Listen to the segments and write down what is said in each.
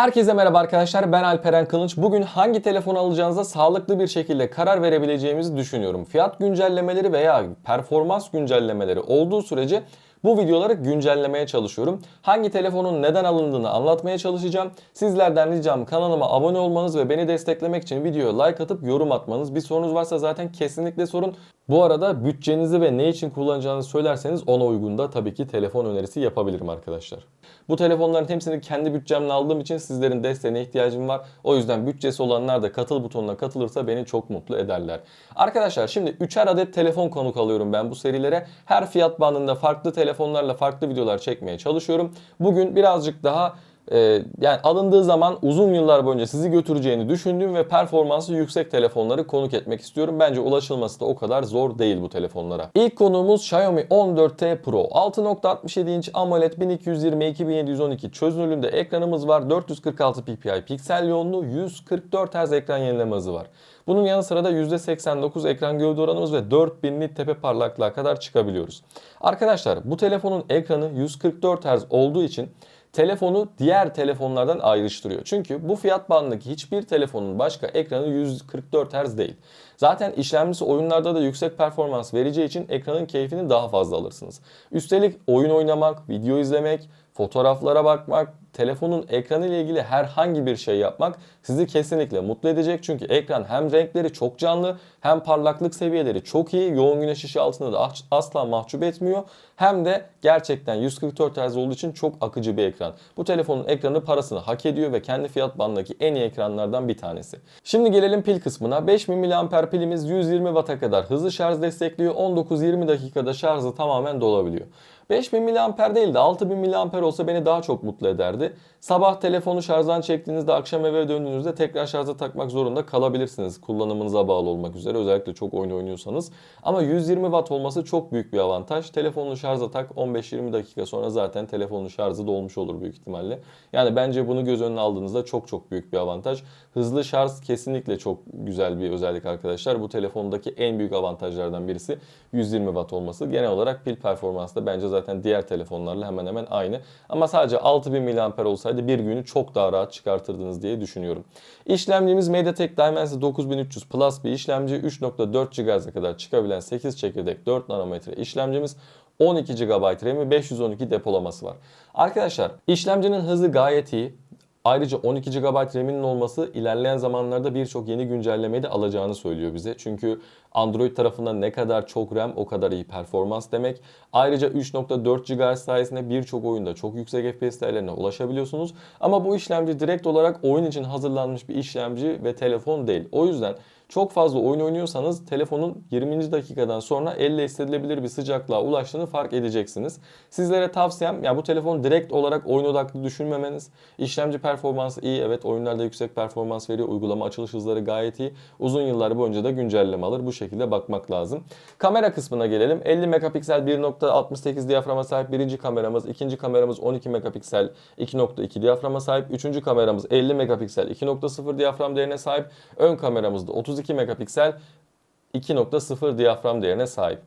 Herkese merhaba arkadaşlar ben Alperen Kılınç. Bugün hangi telefonu alacağınıza sağlıklı bir şekilde karar verebileceğimizi düşünüyorum. Fiyat güncellemeleri veya performans güncellemeleri olduğu sürece bu videoları güncellemeye çalışıyorum. Hangi telefonun neden alındığını anlatmaya çalışacağım. Sizlerden ricam kanalıma abone olmanız ve beni desteklemek için videoya like atıp yorum atmanız. Bir sorunuz varsa zaten kesinlikle sorun. Bu arada bütçenizi ve ne için kullanacağınızı söylerseniz ona uygun da tabii ki telefon önerisi yapabilirim arkadaşlar. Bu telefonların hepsini kendi bütçemle aldığım için sizlerin desteğine ihtiyacım var. O yüzden bütçesi olanlar da katıl butonuna katılırsa beni çok mutlu ederler. Arkadaşlar şimdi 3'er adet telefon konuk alıyorum ben bu serilere. Her fiyat bandında farklı telefonlarla farklı videolar çekmeye çalışıyorum. Bugün birazcık daha ee, yani alındığı zaman uzun yıllar boyunca sizi götüreceğini düşündüğüm ve performansı yüksek telefonları konuk etmek istiyorum. Bence ulaşılması da o kadar zor değil bu telefonlara. İlk konuğumuz Xiaomi 14T Pro. 6.67 inç AMOLED 1220-2712 çözünürlüğünde ekranımız var. 446 ppi piksel yoğunluğu 144 Hz ekran yenileme hızı var. Bunun yanı sıra da %89 ekran gövde oranımız ve 4000 nit tepe parlaklığa kadar çıkabiliyoruz. Arkadaşlar bu telefonun ekranı 144 Hz olduğu için telefonu diğer telefonlardan ayrıştırıyor. Çünkü bu fiyat bandındaki hiçbir telefonun başka ekranı 144 Hz değil. Zaten işlemcisi oyunlarda da yüksek performans vereceği için ekranın keyfini daha fazla alırsınız. Üstelik oyun oynamak, video izlemek, fotoğraflara bakmak, telefonun ekranı ile ilgili herhangi bir şey yapmak sizi kesinlikle mutlu edecek. Çünkü ekran hem renkleri çok canlı hem parlaklık seviyeleri çok iyi. Yoğun güneş ışığı altında da asla mahcup etmiyor. Hem de gerçekten 144 Hz olduğu için çok akıcı bir ekran. Bu telefonun ekranı parasını hak ediyor ve kendi fiyat bandındaki en iyi ekranlardan bir tanesi. Şimdi gelelim pil kısmına. 5000 mAh pilimiz 120 Watt'a kadar hızlı şarj destekliyor. 19-20 dakikada şarjı tamamen dolabiliyor. 5000 mAh değil de 6000 mAh olsa beni daha çok mutlu ederdi. Sabah telefonu şarjdan çektiğinizde akşam eve döndüğünüzde tekrar şarja takmak zorunda kalabilirsiniz. Kullanımınıza bağlı olmak üzere özellikle çok oyun oynuyorsanız. Ama 120 Watt olması çok büyük bir avantaj. Telefonunu şarja tak 15-20 dakika sonra zaten telefonun şarjı dolmuş olur büyük ihtimalle. Yani bence bunu göz önüne aldığınızda çok çok büyük bir avantaj. Hızlı şarj kesinlikle çok güzel bir özellik arkadaşlar. Bu telefondaki en büyük avantajlardan birisi 120 Watt olması. Genel olarak pil performansı da bence zaten diğer telefonlarla hemen hemen aynı. Ama sadece 6000 mAh olsaydı bir günü çok daha rahat çıkartırdınız diye düşünüyorum. İşlemcimiz MediaTek Dimensity 9300 Plus bir işlemci. 3.4 GHz'e kadar çıkabilen 8 çekirdek 4 nanometre işlemcimiz. 12 GB RAM'i 512 depolaması var. Arkadaşlar işlemcinin hızı gayet iyi. Ayrıca 12 GB RAM'inin olması ilerleyen zamanlarda birçok yeni güncellemeyi de alacağını söylüyor bize. Çünkü Android tarafından ne kadar çok RAM o kadar iyi performans demek. Ayrıca 3.4 GHz sayesinde birçok oyunda çok yüksek FPS değerlerine ulaşabiliyorsunuz. Ama bu işlemci direkt olarak oyun için hazırlanmış bir işlemci ve telefon değil. O yüzden çok fazla oyun oynuyorsanız telefonun 20. dakikadan sonra elle hissedilebilir bir sıcaklığa ulaştığını fark edeceksiniz. Sizlere tavsiyem ya bu telefonu direkt olarak oyun odaklı düşünmemeniz. İşlemci performansı iyi. Evet oyunlarda yüksek performans veriyor. Uygulama açılış hızları gayet iyi. Uzun yıllar boyunca da güncelleme alır. Bu şekilde bakmak lazım. Kamera kısmına gelelim. 50 megapiksel 1.68 diyaframa sahip birinci kameramız. ikinci kameramız 12 megapiksel 2.2 diyaframa sahip. Üçüncü kameramız 50 megapiksel 2.0 diyafram değerine sahip. Ön kameramız da 32 megapiksel 2.0 diyafram değerine sahip.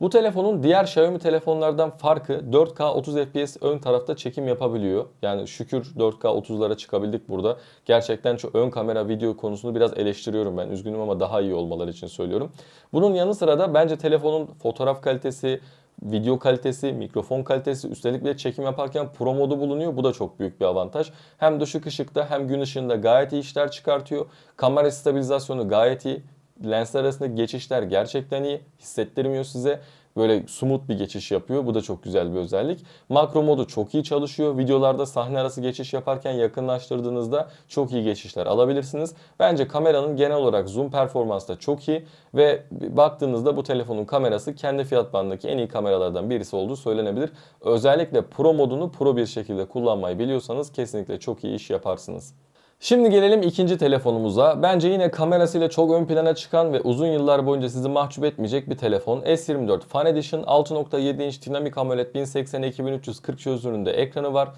Bu telefonun diğer Xiaomi telefonlardan farkı 4K 30 FPS ön tarafta çekim yapabiliyor. Yani şükür 4K 30'lara çıkabildik burada. Gerçekten şu ön kamera video konusunu biraz eleştiriyorum ben. Üzgünüm ama daha iyi olmaları için söylüyorum. Bunun yanı sıra da bence telefonun fotoğraf kalitesi, video kalitesi, mikrofon kalitesi, üstelik bir çekim yaparken pro modu bulunuyor. Bu da çok büyük bir avantaj. Hem düşük ışıkta hem gün ışığında gayet iyi işler çıkartıyor. Kamera stabilizasyonu gayet iyi. Lensler arasındaki geçişler gerçekten iyi. Hissettirmiyor size. Böyle smooth bir geçiş yapıyor. Bu da çok güzel bir özellik. Makro modu çok iyi çalışıyor. Videolarda sahne arası geçiş yaparken yakınlaştırdığınızda çok iyi geçişler alabilirsiniz. Bence kameranın genel olarak zoom performansı da çok iyi ve baktığınızda bu telefonun kamerası kendi fiyat bandındaki en iyi kameralardan birisi olduğu söylenebilir. Özellikle Pro modunu pro bir şekilde kullanmayı biliyorsanız kesinlikle çok iyi iş yaparsınız. Şimdi gelelim ikinci telefonumuza. Bence yine kamerasıyla çok ön plana çıkan ve uzun yıllar boyunca sizi mahcup etmeyecek bir telefon. S24 Fan Edition 6.7 inç dinamik AMOLED 1080 2340 çözünürlüğünde ekranı var.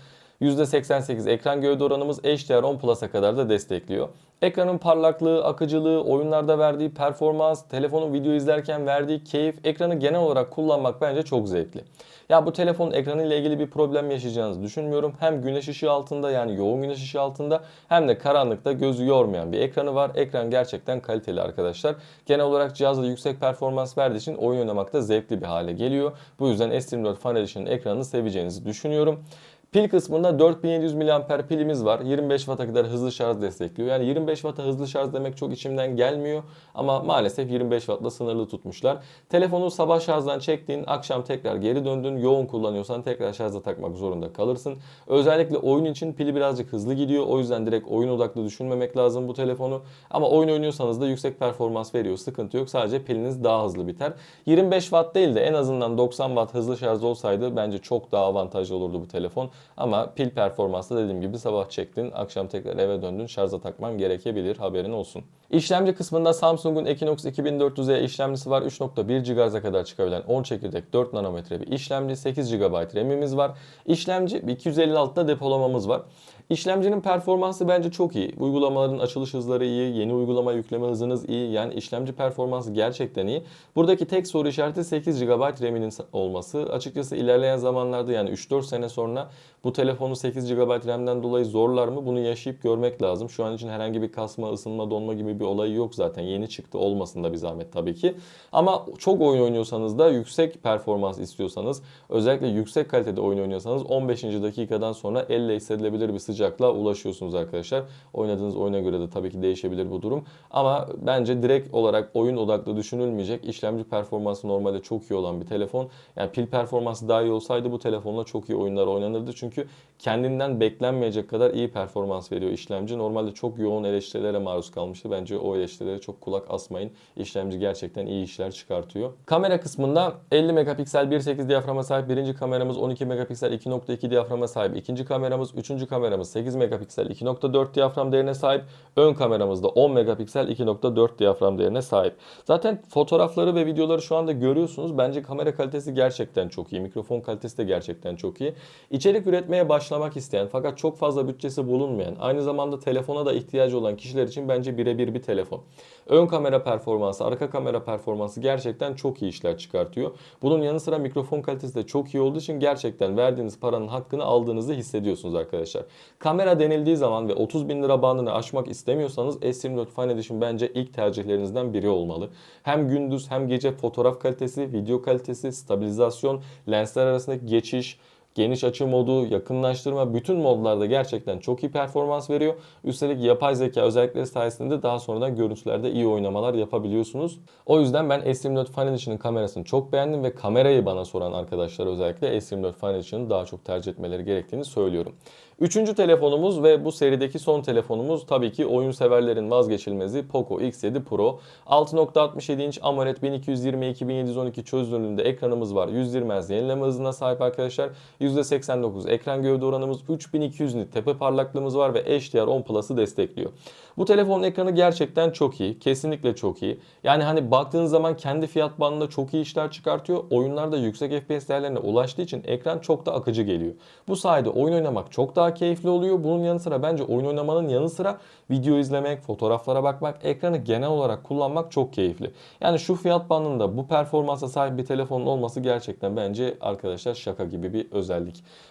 %88 ekran gövde oranımız HDR10 Plus'a kadar da destekliyor. Ekranın parlaklığı, akıcılığı, oyunlarda verdiği performans, telefonun video izlerken verdiği keyif, ekranı genel olarak kullanmak bence çok zevkli. Ya bu telefonun ekranı ile ilgili bir problem yaşayacağınızı düşünmüyorum. Hem güneş ışığı altında yani yoğun güneş ışığı altında hem de karanlıkta gözü yormayan bir ekranı var. Ekran gerçekten kaliteli arkadaşlar. Genel olarak cihazda yüksek performans verdiği için oyun oynamakta zevkli bir hale geliyor. Bu yüzden S24 Fan Edition'ın ekranını seveceğinizi düşünüyorum. Pil kısmında 4700 mAh pilimiz var. 25 Watt'a kadar hızlı şarj destekliyor. Yani 25 Watt'a hızlı şarj demek çok içimden gelmiyor. Ama maalesef 25 Watt'la sınırlı tutmuşlar. Telefonu sabah şarjdan çektiğin, akşam tekrar geri döndün. Yoğun kullanıyorsan tekrar şarja takmak zorunda kalırsın. Özellikle oyun için pili birazcık hızlı gidiyor. O yüzden direkt oyun odaklı düşünmemek lazım bu telefonu. Ama oyun oynuyorsanız da yüksek performans veriyor. Sıkıntı yok. Sadece piliniz daha hızlı biter. 25 Watt değil de en azından 90 Watt hızlı şarj olsaydı bence çok daha avantajlı olurdu bu telefon. Ama pil performansı dediğim gibi sabah çektin, akşam tekrar eve döndün, şarja takman gerekebilir haberin olsun. İşlemci kısmında Samsung'un Exynos 2400E işlemcisi var. 3.1 GHz'a kadar çıkabilen 10 çekirdek 4 nanometre bir işlemci, 8 GB RAM'imiz var. İşlemci 256'da depolamamız var. İşlemcinin performansı bence çok iyi. Uygulamaların açılış hızları iyi, yeni uygulama yükleme hızınız iyi. Yani işlemci performansı gerçekten iyi. Buradaki tek soru işareti 8 GB RAM'inin olması. Açıkçası ilerleyen zamanlarda yani 3-4 sene sonra bu telefonu 8 GB RAM'den dolayı zorlar mı? Bunu yaşayıp görmek lazım. Şu an için herhangi bir kasma, ısınma, donma gibi bir olayı yok zaten. Yeni çıktı olmasın da bir zahmet tabii ki. Ama çok oyun oynuyorsanız da yüksek performans istiyorsanız özellikle yüksek kalitede oyun oynuyorsanız 15. dakikadan sonra elle hissedilebilir bir sıcaklığa ulaşıyorsunuz arkadaşlar. Oynadığınız oyuna göre de tabii ki değişebilir bu durum. Ama bence direkt olarak oyun odaklı düşünülmeyecek. İşlemci performansı normalde çok iyi olan bir telefon. Yani pil performansı daha iyi olsaydı bu telefonla çok iyi oyunlar oynanırdı. Çünkü kendinden beklenmeyecek kadar iyi performans veriyor işlemci. Normalde çok yoğun eleştirilere maruz kalmıştı. Bence o eleştirilere çok kulak asmayın. İşlemci gerçekten iyi işler çıkartıyor. Kamera kısmında 50 megapiksel 1.8 diyaframa sahip birinci kameramız 12 megapiksel 2.2 diyaframa sahip ikinci kameramız, üçüncü kameramız 8 megapiksel 2.4 diyafram değerine sahip. Ön kameramız da 10 megapiksel 2.4 diyafram değerine sahip. Zaten fotoğrafları ve videoları şu anda görüyorsunuz. Bence kamera kalitesi gerçekten çok iyi. Mikrofon kalitesi de gerçekten çok iyi. İçerik üretmeye başlamak isteyen fakat çok fazla bütçesi bulunmayan, aynı zamanda telefona da ihtiyacı olan kişiler için bence birebir bir telefon. Ön kamera performansı, arka kamera performansı gerçekten çok iyi işler çıkartıyor. Bunun yanı sıra mikrofon kalitesi de çok iyi olduğu için gerçekten verdiğiniz paranın hakkını aldığınızı hissediyorsunuz arkadaşlar. Kamera denildiği zaman ve 30 bin lira bandını aşmak istemiyorsanız S24 Fan Edition bence ilk tercihlerinizden biri olmalı. Hem gündüz hem gece fotoğraf kalitesi, video kalitesi, stabilizasyon, lensler arasındaki geçiş, geniş açı modu, yakınlaştırma bütün modlarda gerçekten çok iyi performans veriyor. Üstelik yapay zeka özellikleri sayesinde de daha sonradan görüntülerde iyi oynamalar yapabiliyorsunuz. O yüzden ben S24 Fan Edition'ın kamerasını çok beğendim ve kamerayı bana soran arkadaşlar özellikle S24 Fan Edition'ı daha çok tercih etmeleri gerektiğini söylüyorum. Üçüncü telefonumuz ve bu serideki son telefonumuz tabii ki oyun severlerin vazgeçilmezi Poco X7 Pro. 6.67 inç AMOLED 1220x2712 çözünürlüğünde ekranımız var. 120 Hz yenileme hızına sahip arkadaşlar. %89 ekran gövde oranımız, 3200 nit tepe parlaklığımız var ve HDR10 Plus'ı destekliyor. Bu telefonun ekranı gerçekten çok iyi. Kesinlikle çok iyi. Yani hani baktığınız zaman kendi fiyat bandında çok iyi işler çıkartıyor. Oyunlarda yüksek FPS değerlerine ulaştığı için ekran çok da akıcı geliyor. Bu sayede oyun oynamak çok daha keyifli oluyor. Bunun yanı sıra bence oyun oynamanın yanı sıra video izlemek, fotoğraflara bakmak, ekranı genel olarak kullanmak çok keyifli. Yani şu fiyat bandında bu performansa sahip bir telefonun olması gerçekten bence arkadaşlar şaka gibi bir özellik.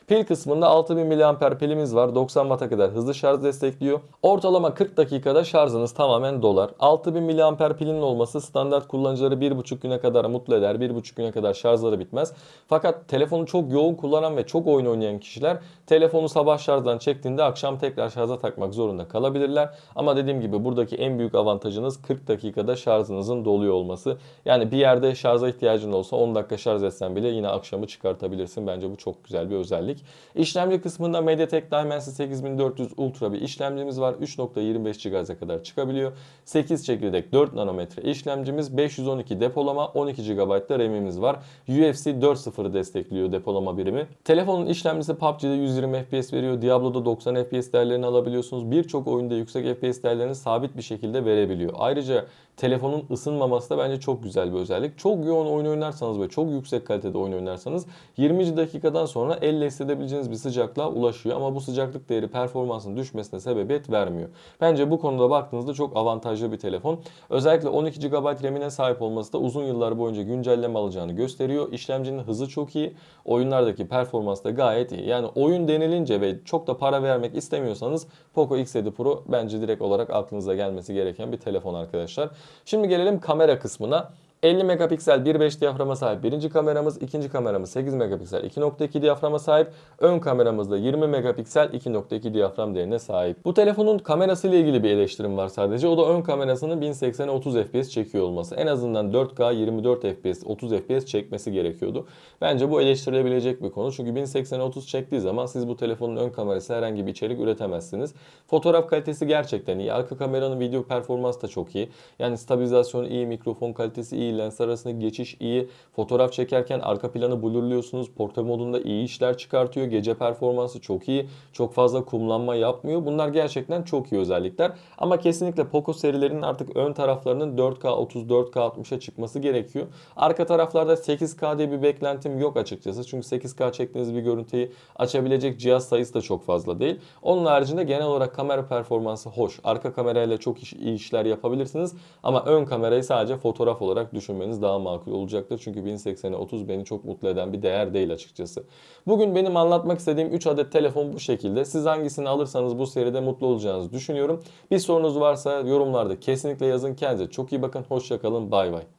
Pil kısmında 6000 mAh pilimiz var. 90 Watt'a kadar hızlı şarj destekliyor. Ortalama 40 dakikada şarjınız tamamen dolar. 6000 mAh pilinin olması standart kullanıcıları 1,5 güne kadar mutlu eder. 1,5 güne kadar şarjları bitmez. Fakat telefonu çok yoğun kullanan ve çok oyun oynayan kişiler telefonu sabah şarjdan çektiğinde akşam tekrar şarja takmak zorunda kalabilirler. Ama dediğim gibi buradaki en büyük avantajınız 40 dakikada şarjınızın doluyor olması. Yani bir yerde şarja ihtiyacın olsa 10 dakika şarj etsen bile yine akşamı çıkartabilirsin. Bence bu çok güzel bir özellik. İşlemci kısmında MediaTek Dimensity 8400 Ultra bir işlemcimiz var. 3.25 GHz'e kadar çıkabiliyor. 8 çekirdek 4 nanometre işlemcimiz, 512 depolama, 12 GB da RAM'imiz var. UFC 4.0'ı destekliyor depolama birimi. Telefonun işlemcisi PUBG'de 120 FPS veriyor. Diablo'da 90 FPS değerlerini alabiliyorsunuz. Birçok oyunda yüksek FPS değerlerini sabit bir şekilde verebiliyor. Ayrıca telefonun ısınmaması da bence çok güzel bir özellik. Çok yoğun oyun oynarsanız ve çok yüksek kalitede oyun oynarsanız 20. dakikadan sonra elle hissedebileceğiniz bir sıcaklığa ulaşıyor ama bu sıcaklık değeri performansın düşmesine sebebiyet vermiyor. Bence bu konuda baktığınızda çok avantajlı bir telefon. Özellikle 12 GB RAM'ine sahip olması da uzun yıllar boyunca güncelleme alacağını gösteriyor. İşlemcinin hızı çok iyi. Oyunlardaki performans da gayet iyi. Yani oyun denilince ve çok da para vermek istemiyorsanız Poco X7 Pro bence direkt olarak aklınıza gelmesi gereken bir telefon arkadaşlar. Şimdi gelelim kamera kısmına. 50 megapiksel 1.5 diyaframa sahip birinci kameramız, ikinci kameramız 8 megapiksel 2.2 diyaframa sahip, ön kameramız da 20 megapiksel 2.2 diyafram değerine sahip. Bu telefonun kamerası ile ilgili bir eleştirim var sadece. O da ön kamerasının 1080'e 30 fps çekiyor olması. En azından 4K 24 fps 30 fps çekmesi gerekiyordu. Bence bu eleştirilebilecek bir konu. Çünkü 1080'e 30 çektiği zaman siz bu telefonun ön kamerası herhangi bir içerik üretemezsiniz. Fotoğraf kalitesi gerçekten iyi. Arka kameranın video performansı da çok iyi. Yani stabilizasyonu iyi, mikrofon kalitesi iyi, lens arasındaki geçiş iyi. Fotoğraf çekerken arka planı blurluyorsunuz. Portre modunda iyi işler çıkartıyor. Gece performansı çok iyi. Çok fazla kumlanma yapmıyor. Bunlar gerçekten çok iyi özellikler. Ama kesinlikle Poco serilerinin artık ön taraflarının 4K 30, 4K 60'a çıkması gerekiyor. Arka taraflarda 8K diye bir beklentim yok açıkçası. Çünkü 8K çektiğiniz bir görüntüyü açabilecek cihaz sayısı da çok fazla değil. Onun haricinde genel olarak kamera performansı hoş. Arka kamerayla çok iyi işler yapabilirsiniz. Ama ön kamerayı sadece fotoğraf olarak düşünmeniz daha makul olacaktır. Çünkü 1080'e 30 beni çok mutlu eden bir değer değil açıkçası. Bugün benim anlatmak istediğim 3 adet telefon bu şekilde. Siz hangisini alırsanız bu seride mutlu olacağınızı düşünüyorum. Bir sorunuz varsa yorumlarda kesinlikle yazın. Kendinize çok iyi bakın. Hoşçakalın. Bay bay.